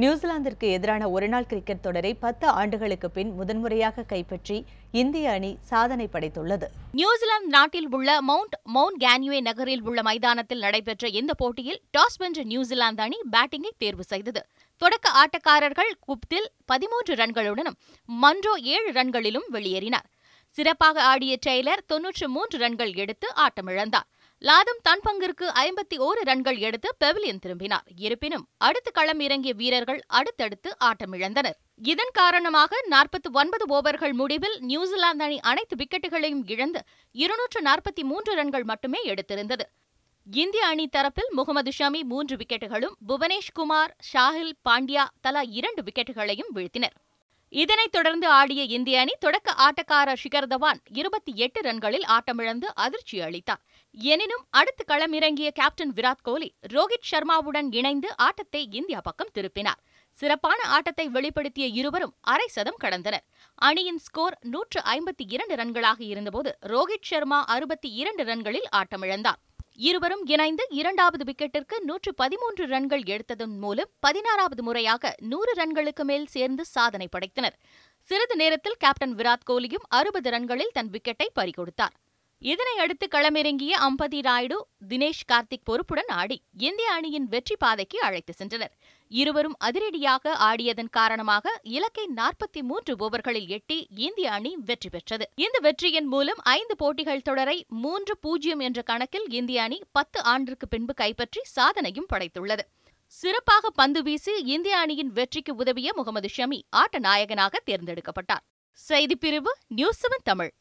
நியூசிலாந்திற்கு எதிரான ஒருநாள் கிரிக்கெட் தொடரை பத்து ஆண்டுகளுக்கு பின் முதன்முறையாக கைப்பற்றி இந்திய அணி சாதனை படைத்துள்ளது. நியூசிலாந்து நாட்டில் உள்ள மவுண்ட் மவுண்ட் கேன்யூவே நகரில் உள்ள மைதானத்தில் நடைபெற்ற இந்த போட்டியில் டாஸ் வென்ற நியூசிலாந்து அணி பேட்டிங்கை தேர்வு செய்தது. தொடக்க ஆட்டக்காரர்கள் குப்தில் பதிமூன்று ரன்களுடனும் மன்றோ ஏழு ரன்களிலும் வெளியேறினார். சிறப்பாக ஆடிய டெய்லர் தொன்னூற்று மூன்று ரன்கள் எடுத்து ஆட்டமிழந்தார். லாதம் தன் பங்கிற்கு ஐம்பத்தி ஓரு ரன்கள் எடுத்து பெவிலியன் திரும்பினார். இருப்பினும் அடுத்து களம் இறங்கிய வீரர்கள் அடுத்தடுத்து ஆட்டமிழந்தனர். இதன் காரணமாக நாற்பத்தி ஒன்பது ஓவர்கள் முடிவில் நியூசிலாந்து அணி அனைத்து விக்கெட்டுகளையும் இழந்து இருநூற்று நாற்பத்தி மூன்று ரன்கள் மட்டுமே எடுத்திருந்தது. இந்திய அணி தரப்பில் முகமது ஷமி மூன்று விக்கெட்டுகளும் புவனேஷ் குமார் ஷாஹில் பாண்டியா தலா இரண்டு விக்கெட்டுகளையும் வீழ்த்தினர். இதனைத் தொடர்ந்து ஆடிய இந்திய அணி தொடக்க ஆட்டக்காரர் ஷிகர் தவான் இருபத்தி எட்டு ரன்களில் ஆட்டமிழந்து அதிர்ச்சி அளித்தார். எனினும் அடுத்து களமிறங்கிய கேப்டன் விராட் கோலி ரோஹித் சர்மாவுடன் இணைந்து ஆட்டத்தை இந்தியா பக்கம் திருப்பினார். சிறப்பான ஆட்டத்தை வெளிப்படுத்திய இருவரும் அரை சதம் கடந்தனர். அணியின் ஸ்கோர் நூற்று ஐம்பத்தி இரண்டு ரன்களாக இருந்தபோது ரோஹித் சர்மா அறுபத்தி இரண்டு ரன்களில் ஆட்டமிழந்தார். இருவரும் இணைந்து இரண்டாவது விக்கெட்டிற்கு நூற்று பதிமூன்று ரன்கள் எடுத்ததன் மூலம் பதினாறாவது முறையாக நூறு ரன்களுக்கு மேல் சேர்ந்து சாதனை படைத்தனர். சிறிது நேரத்தில் கேப்டன் விராட் கோலியும் அறுபது ரன்களில் தன் விக்கெட்டை பறிகொடுத்தார். இதனையடுத்து களமிறங்கிய அம்பதி ராயுடு தினேஷ் கார்த்திக் பொறுப்புடன் ஆடி இந்திய அணியின் வெற்றி பாதைக்கு அழைத்து சென்றனர். இருவரும் அதிரடியாக ஆடியதன் காரணமாக இலக்கை நாற்பத்தி மூன்று ஓவர்களில் எட்டி இந்திய அணி வெற்றி பெற்றது. இந்த வெற்றியின் மூலம் ஐந்து போட்டிகள் தொடரை மூன்று பூஜ்ஜியம் என்ற கணக்கில் இந்திய அணி பத்து ஆண்டிற்கு பின்பு கைப்பற்றி சாதனையும் படைத்துள்ளது. சிறப்பாக பந்து வீசி இந்திய அணியின் வெற்றிக்கு உதவிய முகமது ஷமி ஆட்ட நாயகனாக தேர்ந்தெடுக்கப்பட்டார். செய்திப்பிரிவு நியூஸ் செவன் தமிழ்.